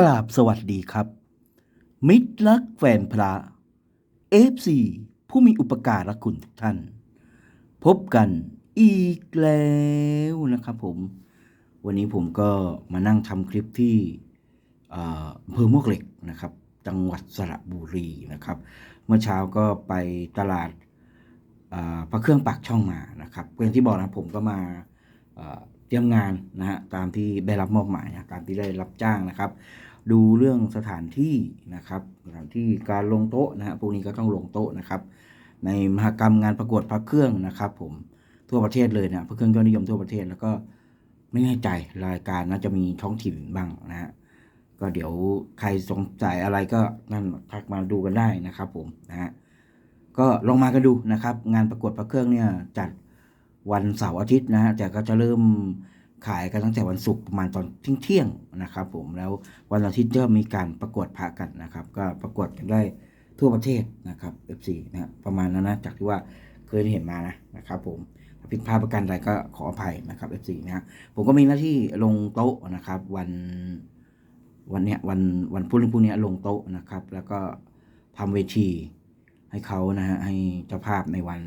กราบสวัสดีครับ มิตรรักแฟนพระเอฟซีผู้มีอุปการะคุณทุกท่าน พบกันอีกแล้วนะครับผม วันนี้ผมก็มานั่งทำคลิปที่อำเภอมวกเหล็กนะครับ จังหวัดสระบุรีนะครับ เมื่อเช้าก็ไปตลาดพระเครื่องปากช่องมานะครับอย่างที่บอกนะผมก็มา เตรียมงานนะฮะตามที่ได้รับมอบหมายนะตามที่ได้รับจ้างนะครับ ดูเรื่องสถานที่นะครับสถานที่การลงโต๊ะนะฮะพวกนี้ก็ต้องลงโต๊ะนะครับ ในมหกรรมงานประกวดพระเครื่องนะครับ ผมทั่วประเทศเลยนะพระเครื่องยอดนิยมทั่วประเทศแล้วก็ไม่แน่ใจรายการน่าจะมีท้องถิ่นบ้างนะฮะก็เดี๋ยวใครสงสัยอะไรก็นั่นทักมาดูกันได้นะครับ ผมนะฮะก็ลองมากันดูนะครับ งานประกวดพระเครื่องเนี่ยจัด วันเสาร์อาทิตย์นะฮะแต่ก็จะเริ่มขายกันตั้งแต่วันศุกร์ประมาณตอนเที่ยงๆนะครับผมแล้ววันอาทิตย์ก็มีการประกวดพระกันนะครับ ก็ประกวดกันได้ทั่วประเทศนะครับ F4 นะฮะประมาณนั้นนะจากที่ว่าเคยเห็นมานะนะครับ ผมผิดพลาดประการใดก็ขออภัยนะครับ F4 นะฮะผมก็มีหน้าที่ลงโต๊ะนะครับ วันวันเนี้ยวันวันพุธพรุ่งนี้ลงโต๊ะนะครับ แล้วก็ทำเวทีให้เขานะฮะให้เจ้าภาพในวัน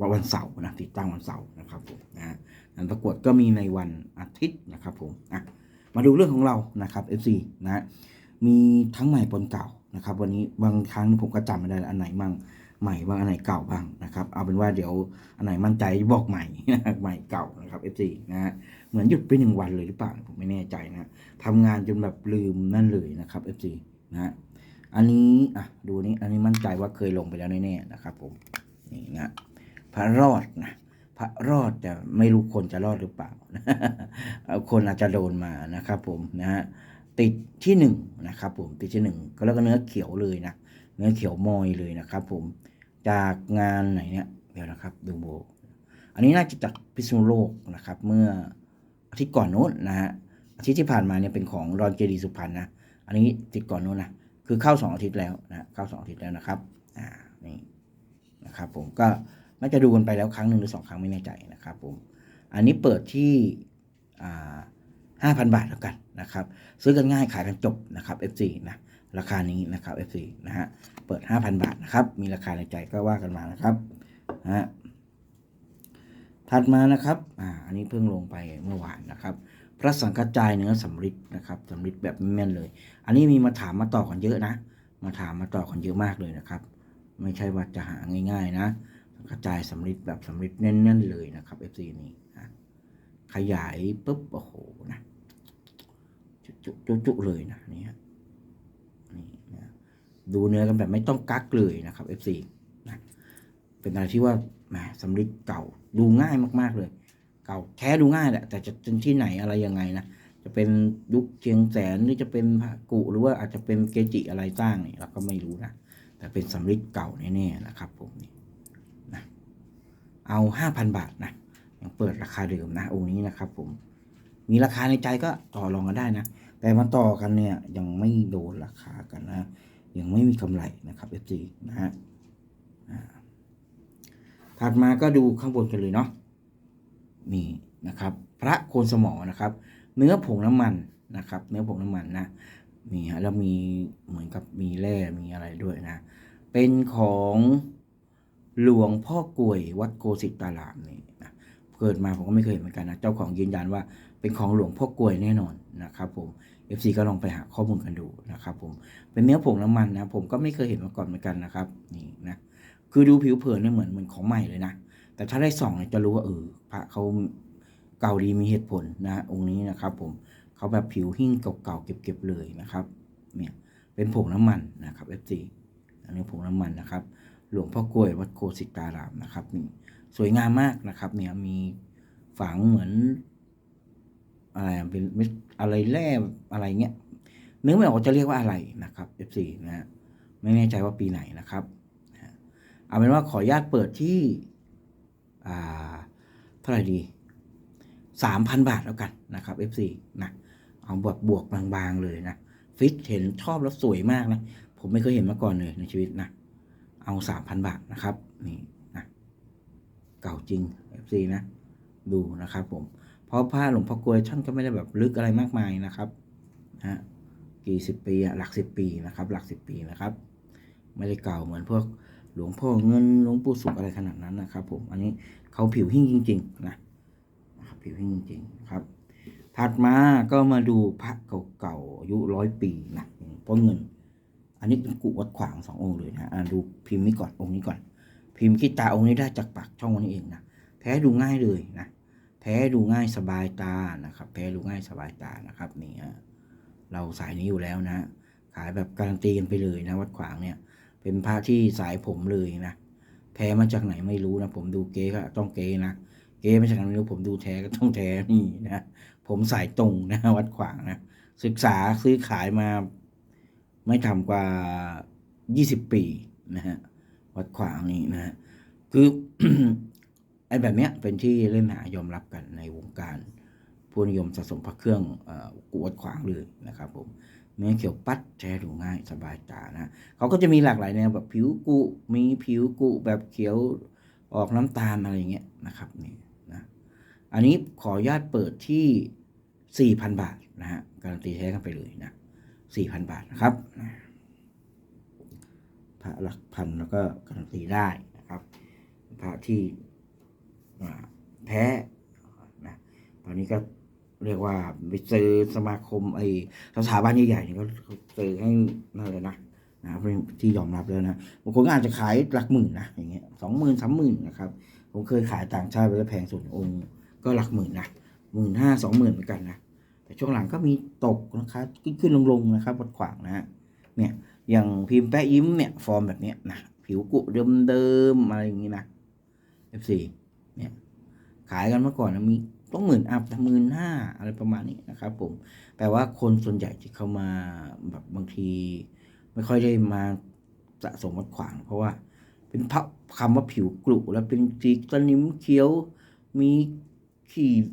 วันวันเสาร์นะติดตั้งวันเสาร์นะครับผมนะฮะงานประกวดก็มีในวันอาทิตย์นะครับผมอะมาดูเรื่องของเรานะครับ F4 นะมีทั้งใหม่ปนเก่านะครับ วันนี้บางครั้งผมก็จำไม่ได้อันไหนมั่งใหม่บ้างอันไหนเก่าบ้างนะครับ เอาเป็นว่าเดี๋ยวอันไหนมั่นใจบอกใหม่ใหม่เก่านะครับ F4 นะฮะเหมือนหยุดไปหนึ่งวันเลยหรือเปล่าผมไม่แน่ใจนะทำงานจนแบบลืมนั่นเลยนะครับ F4 นะฮะอันนี้อะดูนี้อันนี้มั่นใจว่าเคยลงไปแล้วแน่ๆนะครับผมนี่นะ พระรอดนะพระรอดแต่ไม่รู้คนจะรอดหรือเปล่า คนอาจจะโดนมานะครับผมนะฮะติดที่หนึ่งนะครับผมติดที่หนึ่งก็แล้วก็เนื้อเขียวเลยนะเนื้อเขียวมอยเลยนะครับผมจากงานไหนเนี่ยเดี๋ยวนะครับดูโบอันนี้น่าจะจากพิษณุโลกนะครับ เมื่ออาทิตย์ก่อนโน้นนะฮะอาทิตย์ที่ผ่านมาเนี่ยเป็นของรอนเจดีสุพรรณนะอันนี้ติดก่อนโน้นนะคือเข้าสองอาทิตย์แล้วนะเข้าสองอาทิตย์แล้วนะครับอ่านี่นะครับผมก็ น่าจะดูกันไปแล้วครั้งหนึ่งหรือสองครั้งไม่แน่ใจนะครับผมอันนี้เปิดที่ห้าพันบาทแล้วกันนะครับ ซื้อกันง่ายขายกันจบนะครับ F4 นะราคานี้นะครับ F4 นะฮะเปิด 5,000 บาทนะครับ มีราคาในใจก็ว่ากันมานะครับนะฮะถัดมานะครับอ่าอันนี้เพิ่งลงไปเมื่อวานนะครับ พระสังฆจายเนื้อสำริดนะครับสำริดแบบแม่นเลย อันนี้มีมาถามมาต่อกันเยอะนะ มาถามมาต่อกันเยอะมากเลยนะครับ ไม่ใช่ว่าจะหาง่าย ๆ นะ สังฆจายสำริดแบบสำริดแน่นๆเลยนะครับ F4 นี้นะขยายปุ๊บโอ้โหนะจุจุจุเลยนะนี่ฮะนี่นะดูเนื้อกันแบบไม่ต้องกักเลยนะครับ F4 นะเป็นอะไรที่ว่าแหมสำลิดเก่าดูง่ายมากๆเลย เก่าแท้ดูง่ายแหละแต่จะเป็นที่ไหนอะไรยังไงนะจะเป็นยุคเชียงแสนหรือจะเป็นพระกุหรือว่าอาจจะเป็นเกจิอะไรสร้างนี่เราก็ไม่รู้นะแต่เป็นสำลิดเก่าแน่ๆนะครับผมนี่ เอาห้าพันบาทนะยังเปิดราคาเดิมนะองค์นี้นะครับผมมีราคาในใจก็ต่อรองกันได้นะ แต่มาต่อกันเนี่ยยังไม่โดนราคากันนะ ยังไม่มีกำไรนะครับ FG นะฮะถัดมาก็ดูข้างบนกันเลยเนาะนี่นะครับ พระโคนสมอนะครับ เนื้อผงน้ำมันนะครับ เนื้อผงน้ำมันนะนี่ฮะแล้วมีเหมือนกับมีแร่มีอะไรด้วยนะ เป็นของ หลวงพ่อกลวยวัดโกสิตารามนี่นะเกิดมาผมก็ไม่เคยเห็นเหมือนกันนะ เจ้าของยืนยันว่าเป็นของหลวงพ่อกลวยแน่นอนนะครับผม FC ก็ลองไปหาข้อมูลกันดูนะครับผม เป็นเนื้อผงน้ำมันนะ ผมก็ไม่เคยเห็นมาก่อนเหมือนกันนะครับนี่นะคือดูผิวเผินเนี่ยเหมือนเหมือนของใหม่เลยนะ แต่ถ้าได้ส่องเนี่ยจะรู้ว่าเออพระเขาเก่าดีมีเหตุผลนะ องค์นี้นะครับผมเขาแบบผิวหิ้งเก่าๆเก็บๆเลยนะครับ เนี่ยเป็นผงน้ำมันนะครับ FC อันนี้ผงน้ำมันนะครับ หลวงพ่อกล้วยวัดโคสิตารามนะครับนี่สวยงามมากนะครับ เนี่ยมีฝังเหมือน อะไรเป็นเม็ดอะไรแร่อะไรเงี้ยนึกไม่ออกจะเรียกว่าอะไรนะครับ F4 นะฮะไม่แน่ใจว่าปีไหนนะครับเอาเป็นว่าขออนุญาตเปิดที่อ่าเท่าไหร่ดีสามพันบาทแล้วกันนะครับ F4 นะเอาบวกบวกบางๆเลยนะฟิตเห็นชอบแล้วสวยมากนะ ผมไม่เคยเห็นมาก่อนเลยในชีวิตนะ เอาสามพันบาทนะครับนี่นะเก่าจริง FC นะ ดูนะครับผม เพราะผ้าหลวงพ่อกลวยท่านก็ไม่ได้แบบลึกอะไรมากมายนะครับนะฮะกี่สิบปีอะหลักสิบปีนะครับ หลักสิบปีนะครับ ไม่ได้เก่าเหมือนพวกหลวงพ่อเงินหลวงปู่สุขอะไรขนาดนั้นนะครับ ผมอันนี้เขาผิวหิ้งจริง ๆ นะผิวหิ้งจริงๆครับ ถัดมาก็มาดูพระเก่าๆอายุร้อยปีนะหลวงพ่อเงิน อันนี้เป็นกุวัดขวางสององค์เลยนะอ่าดูพิมพ์นี้ก่อนองค์นี้ก่อน พิมพ์ขี้ตาองค์นี้ได้จากปากช่องนี้เองนะแท้ดูง่ายเลยนะแท้ดูง่ายสบายตานะครับแท้ดูง่ายสบายตานะครับนี่ฮะเราสายนี้อยู่แล้วนะ ขายแบบการันตีกันไปเลยนะ วัดขวางเนี่ย เป็นพระที่สายผมเลยนะแท้มาจากไหนไม่รู้นะผมดูเก๊ก็ต้องเก๊นะเก๊มาจากไหนไม่รู้ผมดูแท้ก็ต้องแท้นี่นะผมสายตรงนะวัดขวางนะศึกษาซื้อขายมา ไม่ต่ำกว่า 20 ปีนะฮะวัดขวางนี่นะฮะคือไอ้แบบเนี้ยเป็นที่เล่นหายอมรับกันในวงการผู้นิยมสะสมพระเครื่องอ่อกูวัดขวางเลยนะครับผมเนื้อเขียวปัดแท้ดูง่ายสบายตานะเขาก็จะมีหลากหลายแนวแบบผิวกุมีผิวกุแบบเขียวออกน้ำตาลอะไรเงี้ยนะครับนี่นะอันนี้ขออนุญาตเปิดที่ 4,000 บาทนะฮะการันตีแท้กันไปเลยนะ สี่พันบาทนะครับพระหลักพันแล้วก็การันตีได้นะครับ พระที่แท้นะตอนนี้ก็เรียกว่าไปเจอสมาคมไอ้สถาบันใหญ่ๆนี่ก็เจอให้นั่นเลยนะนะที่ยอมรับแล้วนะบางคนก็อาจจะขายหลักหมื่นนะอย่างเงี้ยสองหมื่นสามหมื่นนะครับ ผมเคยขายต่างชาติไปแล้วแพงสุดองค์ก็หลักหมื่นนะหมื่นห้าสองหมื่นเหมือนกันนะ แต่ช่วงหลังก็มีตกนะครับ ขึ้นขึ้นลงลงนะครับวัดขวางนะฮะเนี่ยอย่างพิมพ์แปะยิ้มเนี่ยฟอร์มแบบเนี้ยนะผิวกุเดิมเดิมๆอะไรอย่างงี้นะ F4 เนี่ยขายกันเมื่อก่อนนะมีต้องหมื่นอัพหมื่นห้าอะไรประมาณนี้นะครับผมแปลว่าคนส่วนใหญ่ที่เข้ามาแบบบางที ไม่ค่อยได้มาสะสมวัดขวาง เพราะว่า เป็นพคำว่าผิวกรุแล้วเป็นสีสนิมเขียวมีขีด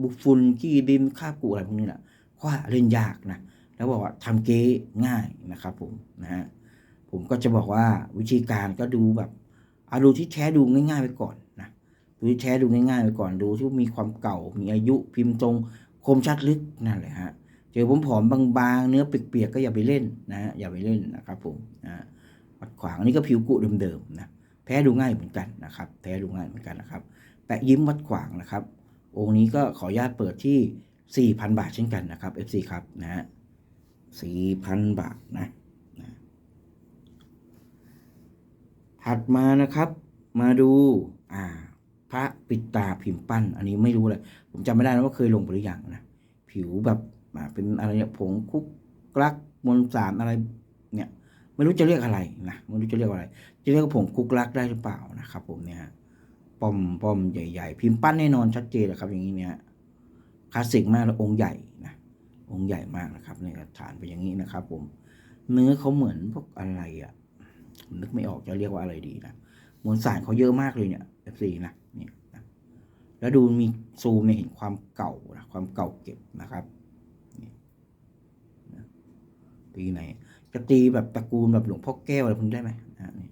บุฟุนขี้ดินคาบกุอะไรพวกนี้แหละว่าเล่นยากนะแล้วบอกว่าทำเก๊ง่ายนะครับผมนะฮะผมก็จะบอกว่าวิธีการก็ดูแบบเอาดูที่แท้ดูง่ายๆไปก่อนนะดูที่แท้ดูง่ายๆไปก่อนดูที่มีความเก่ามีอายุพิมพ์ตรงคมชัดลึกนั่นแหละฮะเจอผมผอมบางๆ เนื้อเปียกๆก็อย่าไปเล่นนะฮะอย่าไปเล่นนะครับผมนะวัดขวางนนี้ก็ผิวกุเดิมๆนะแพ้ดูง่ายเหมือนกันนะครับแพ้ดูง่ายเหมือนกันนะครับแปะยิ้มวัดขวางนะครับ องค์นี้ก็ขออนุญาตเปิดที่ 4,000 บาทเช่นกันนะครับ FC ครับนะฮะ4,000 บาทนะนะถัดมานะครับมาดูอ่าพระปิดตาพิมพ์ปั้น อันนี้ไม่รู้เลยผมจำไม่ได้นะว่าเคยลงไปหรือยังนะ ผิวแบบอ่าเป็นอะไรเนี่ยผงคุกกลักมวลสารอะไรเนี่ยไม่รู้จะเรียกอะไรนะไม่รู้จะเรียกว่าอะไร จะเรียกผงคุกลักได้หรือเปล่านะครับผมเนี่ยฮะ ป้อมป้อมใหญ่ ๆ พิมพ์ปั้นแน่นอนชัดเจนเลยครับ อย่างนี้เนี่ยคลาสสิกมากแล้วองค์ใหญ่นะองค์ใหญ่มากนะครับเนี่ยฐานเป็นอย่างนี้นะครับ ผม เนื้อเขาเหมือนพวกอะไรอะนึกไม่ออกจะเรียกว่าอะไรดีนะมวลสารเขาเยอะมากเลยเนี่ย F4 นะเนี่ยนะแล้วดูมีซูมเห็นความเก่านะความเก่าเก็บนะครับนี่นะปีไหนจะตีแบบตระกูลแบบหลวงพ่อแก้วอะไรพวกนี้ได้ไหมนะนี่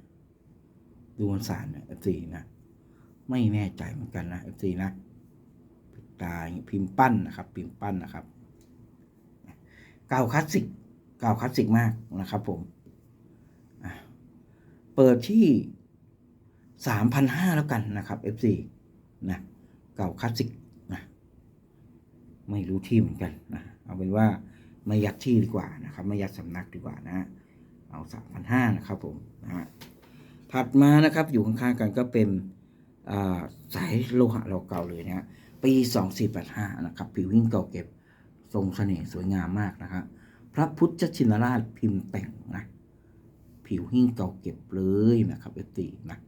ดูมวลสารเนี่ย F4 นะ ไม่แน่ใจเหมือนกันนะ FC นะตาพิมพ์ปั้นนะครับ พิมพ์ปั้นนะครับ เก่าคลาสสิก เก่าคลาสสิกมากนะครับผมเปิดที่สามพันห้าแล้วกันนะครับ FC นะเก่าคลาสสิกนะไม่รู้ที่เหมือนกันนะเอาเป็นว่าไม่ยัดที่ดีกว่านะครับ ไม่ยัดสำนักดีกว่านะ เอาสามพันห้านะครับผมนะฮะถัดมานะครับอยู่ข้างๆกันก็เป็น สายโลหะเราเก่าเลยนะฮะปี 2485 นะครับผิวหิ้งเก่าเก็บทรงเสน่ห์สวยงามมากนะครับพระพุทธชินราชพิมพ์แต่งนะผิวหิ้งเก่าเก็บเลยนะครับเอฟตีนะ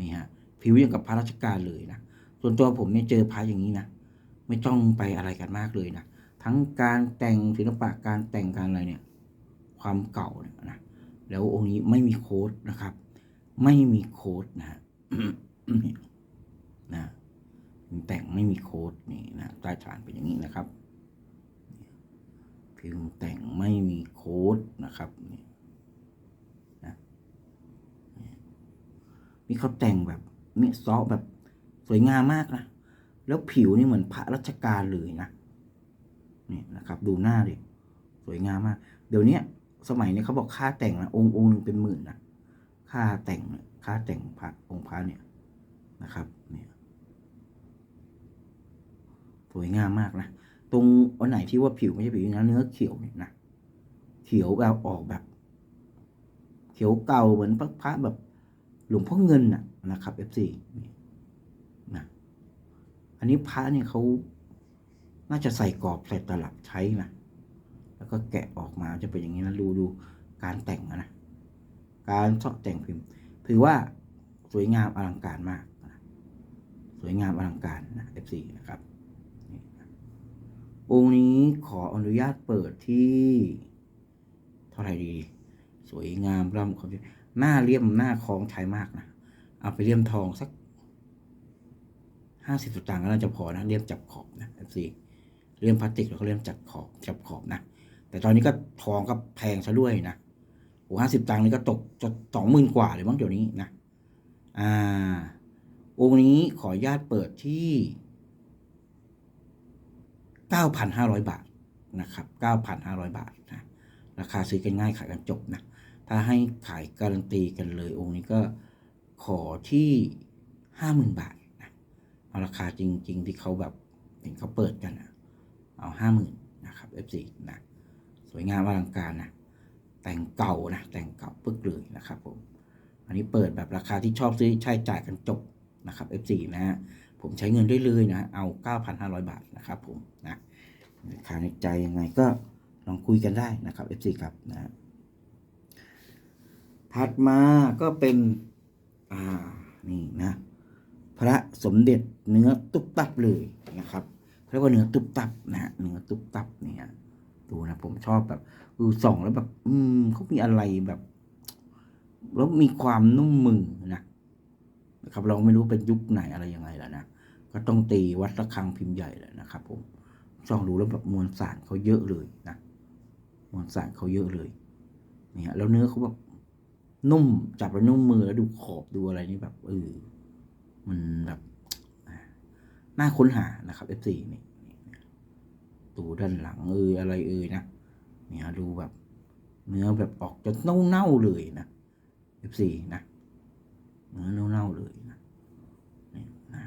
นี่ฮะผิวอย่างกับพระราชการเลยนะส่วนตัวผมเนี่ยเจอพระอย่างนี้นะไม่ต้องไปอะไรกันมากเลยนะทั้งการแต่งศิลปะการแต่งการอะไรเนี่ย ความเก่าเนี่ยนะแล้วองค์นี้ไม่มีโค้ดนะครับ ไม่มีโค้ดนะฮะ นี่นะแต่งไม่มีโค้ดนี่นะใต้ฐานเป็นอย่างนี้นะครับพิมพ์แต่งไม่มีโค้ดนะครับนี่นะนี่เขาแต่งแบบนี่ซอแบบสวยงามมากนะแล้วผิวนี่เหมือนพระราชการเลยนะนี่นะครับ ดูหน้าดิสวยงามมาก เดี๋ยวนี้สมัยนี้เขาบอกค่าแต่งนะองค์องค์หนึงเป็นหมื่นนะค่าแต่งเนี่ยค่าแต่งพระองค์พระเนี่ย นะครับเนี่ยสวยงามมากนะ ตรงอันไหนที่ว่าผิวไม่ใช่ผิวนะเนื้อเขียวเนี่ยนะเขียวแบบออกแบบ เขียวเก่าเหมือนพระพระแบบหลวงพ่อเงินน่ะนะครับ F4 นี่นะอันนี้พระเนี่ยเขาน่าจะใส่กรอบใส่ตลับใช้นะแล้วก็แกะออกมาจะเป็นอย่างนี้นะดูดูการแต่งนะการเจาะแต่งพิมพ์ ถือว่าสวยงามอลังการมาก สวยงามอลังการนะ F4 นะครับองค์นี้ขออนุญาตเปิดที่เท่าไหร่ดี สวยงามร่ำเขาหน้าเลี่ยมหน้าคล้องใช้มากนะ เอาไปเลี่ยมทองสักห้าสิบสตางค์ก็น่าจะพอนะเลี่ยมจับขอบนะ FC เลี่ยมพลาสติกแล้วก็เลี่ยมจับขอบจับขอบนะแต่ตอนนี้ก็ทองก็แพงซะด้วยนะโอ้ห้าสิบตังค์นี่ก็ตกจะสองหมื่นกว่าเลยมั้งเดี๋ยวนี้นะ อ่า องค์นี้ขออนุญาตเปิดที่เก้าพันห้าร้อยบาทนะครับเก้าพันห้าร้อยบาทนะราคาซื้อกันง่ายขายกันจบนะ ถ้าให้ขายการันตีกันเลย องค์นี้ก็ขอที่ห้าหมื่นบาทนะเอาราคาจริง ๆ ที่เขาแบบเห็นเขาเปิดกันนะเอาห้าหมื่นนะครับ F4 นะสวยงามอลังการนะแต่งเก่านะแต่งเก่าปึ๊กเลยนะครับผมอันนี้เปิดแบบราคาที่ชอบซื้อใช้จ่ายกันจบ นะครับ F4 นะฮะผมใช้เงินได้เลยนะ เอา 9,500 บาทนะครับผมนะราในใจยังไงก็ลองคุยกันได้นะครับ F4 ครับนะถัดมาก็เป็น อ่า นี่นะ พระสมเด็จเนื้อตุบตับเลยนะครับเรียกว่าเนื้อตุบตับนะฮะเนื้อตุบตับเนี่ยดูนะผมชอบแบบดูส่องแล้วแบบ อืมเขามีอะไรแบบ แล้วมีความนุ่มมือนะ นะครับเราไม่รู้เป็นยุคไหนอะไรยังไงแหละนะก็ต้องตีวัดระฆังพิมพ์ใหญ่แหละนะครับผมส่องดูแล้วแบบมวลสารเขาเยอะเลยนะมวลสารเขาเยอะเลยเนี่ยแล้วเนื้อเขาแบบนุ่มจับแล้วนุ่มมือแล้วดูขอบดูอะไรนี่แบบเออมันแบบน่าค้นหานะครับ F4 นี่นี่ดูด้านหลังเอออะไรเออนะเนี่ยดูแบบ เนื้อแบบออกจะเน่าๆเลยนะ F4 นะ เนื้อเน่าๆเลยนะนี่นะ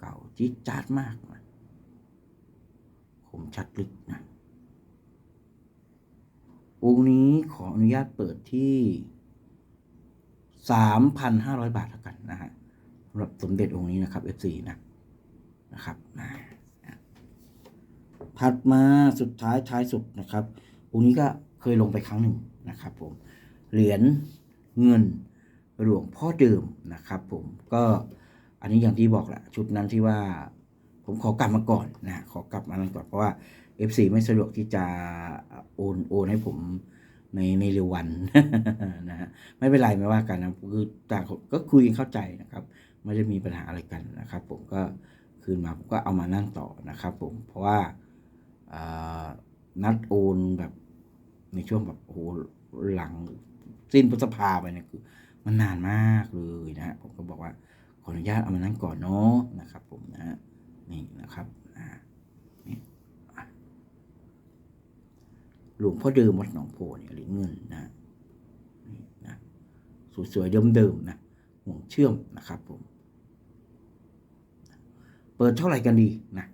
เก่าจี๊ดจาดมากนะคมชัดลึกนะองค์นี้ขออนุญาตเปิดที่สามพันห้าร้อยบาทแล้วกันนะฮะสำหรับสมเด็จองค์นี้นะครับ F4 นะนะครับนะถัดมาสุดท้ายท้ายสุดนะครับองค์นี้ก็เคยลงไปครั้งหนึ่งนะครับผม เหรียญเงินหลวงพ่อเดิมนะครับผมก็อันนี้อย่างที่บอกแหละชุดนั้นที่ว่าผมขอกลับมาก่อนนะขอกลับมาก่อนเพราะว่า F4 ไม่สะดวกที่จะโอนโอนให้ผมในในเร็ววันนะฮะไม่เป็นไรไม่ว่ากันนะคือต่างคนก็คุยกันเข้าใจนะครับ ไม่ได้มีปัญหาอะไรกันนะครับ ผมก็คืนมาผมก็เอามานั่งต่อนะครับ ผมเพราะว่านัดโอนแบบในช่วงแบบโอ้โหหลัง สิ้นพฤษภาไปเนี่ยคือ มันนานมากเลยนะ ผมก็บอกว่าขออนุญาตเอามานั่งก่อนเนาะนะครับ ผมนะฮะนี่นะครับอ่านี่อะหลวงพ่อเดิมวัดหนองโพเนี่ยเหรียญเงินนะนี่นะสวยๆเดิมๆนะห่วงเชื่อมนะครับผม เปิดเท่าไหร่กันดีนะ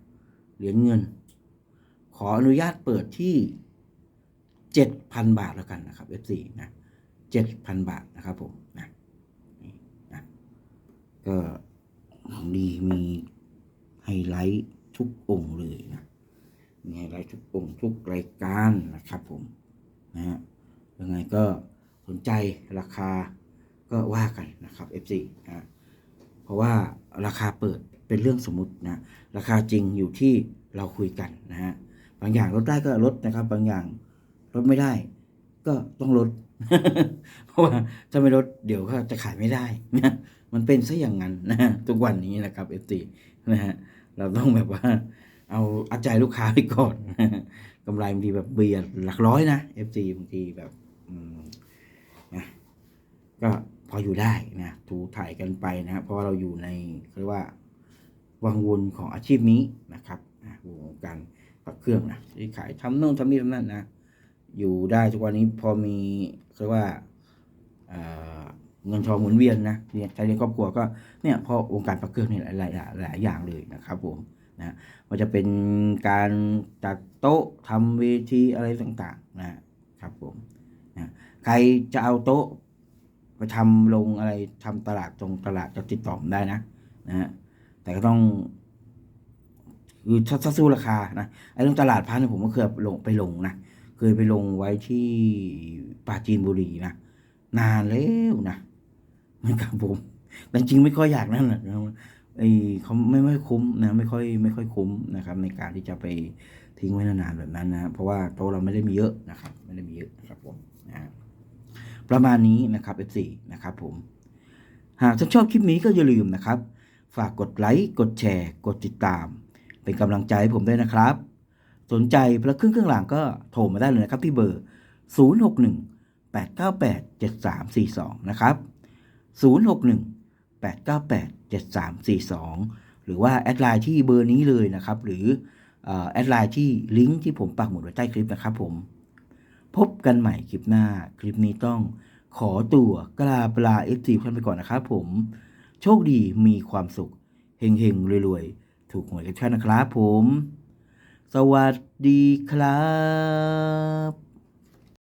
เหรียญเงิน ขออนุญาตเปิดที่เจ็ดพันบาทแล้วกันนะครับ F4 นะ เจ็ดพันบาทนะครับผมนะนะก็ดีมีไฮไลท์ทุกองค์เลยนะมีไฮไลท์ทุกองค์ทุกรายการนะครับผมนะฮะยังไงก็สนใจราคาก็ว่ากันนะครับ F4 นะเพราะว่าราคาเปิดเป็นเรื่องสมมุตินะ ราคาจริงอยู่ที่เราคุยกันนะฮะบางอย่างลดได้ก็ลดนะครับ บางอย่างลดไม่ได้ ก็ต้องลด เพราะว่าถ้าไม่ลดเดี๋ยวก็จะขายไม่ได้นะมันเป็นซะอย่างนั้นนะทุกวันนี้นะครับเอฟซีนะฮะเราต้องแบบว่า เอาอาใจลูกค้าไปก่อนกำไรบางทีแบบเบียดหลักร้อยนะเอฟซีบางทีแบบอืมนะก็พออยู่ได้นะถูถ่ายกันไปนะเพราะเราอยู่ในเรียกว่าวังวนของอาชีพนี้นะครับวงการปักเครื่องนะที่ขายทำโน่นทำนี่ทำนั่นนะ อยู่ได้ทุกวันนี้พอมีเรียกว่าเงินทองหมุนเวียนนะใช้ในครอบครัวก็เนี่ยพราะวงการปักเครื่องนี่หลายหลายหลายอย่างเลยนะครับผมนะมันจะเป็นการจัดโต๊ะทำเวทีอะไรต่างๆนะครับผมนะใครจะเอาโต๊ะไปทำลงอะไรทำตลาดตรงตลาดจะติดต่อผมได้นะนะแต่ก็ต้องคือถ้าถ้าสู้ราคานะไอ้เรื่องตลาดพันธุ์ผมก็เคยลงไปลงนะ เคยไปลงไว้ที่ปราจีนบุรีนะนานแล้วนะมือนกับผมแต่จริงไม่ค่อยอยากนั่นแหละไอ้เขาไม่ไม่คุ้มนะไม่ค่อยไม่ค่อยคุ้มนะครับ ในการที่จะไปทิ้งไว้นานๆแบบนั้นนะเพราะว่าโต๊ะเราไม่ได้มีเยอะนะครับ ไม่ได้มีเยอะนะครับผมนะประมาณนี้นะครับ F4 นะครับผม หากท่านชอบคลิปนี้ก็อย่าลืมนะครับ ฝากกดไลค์กดแชร์ กดติดตาม เป็นกำลังใจให้ผมด้วยนะครับ สนใจพระเครื่องเครื่องหลังก็โทรมาได้เลยนะครับที่เบอร์ 061 898 7342 นะครับ 061 898 7342 หรือว่าแอดไลน์ที่เบอร์นี้เลยนะครับ หรือแอดไลน์ที่ลิงก์ที่ผมปักหมุดไว้ใต้คลิปนะครับผม พบกันใหม่คลิปหน้า คลิปนี้ต้องขอตัวกลาปลาเอฟทีกันไปก่อนนะครับผม โชคดีมีความสุข เฮงเฮงๆรวยๆ ถูกหวยกันทุกท่นะครับผม สวัสดีครับ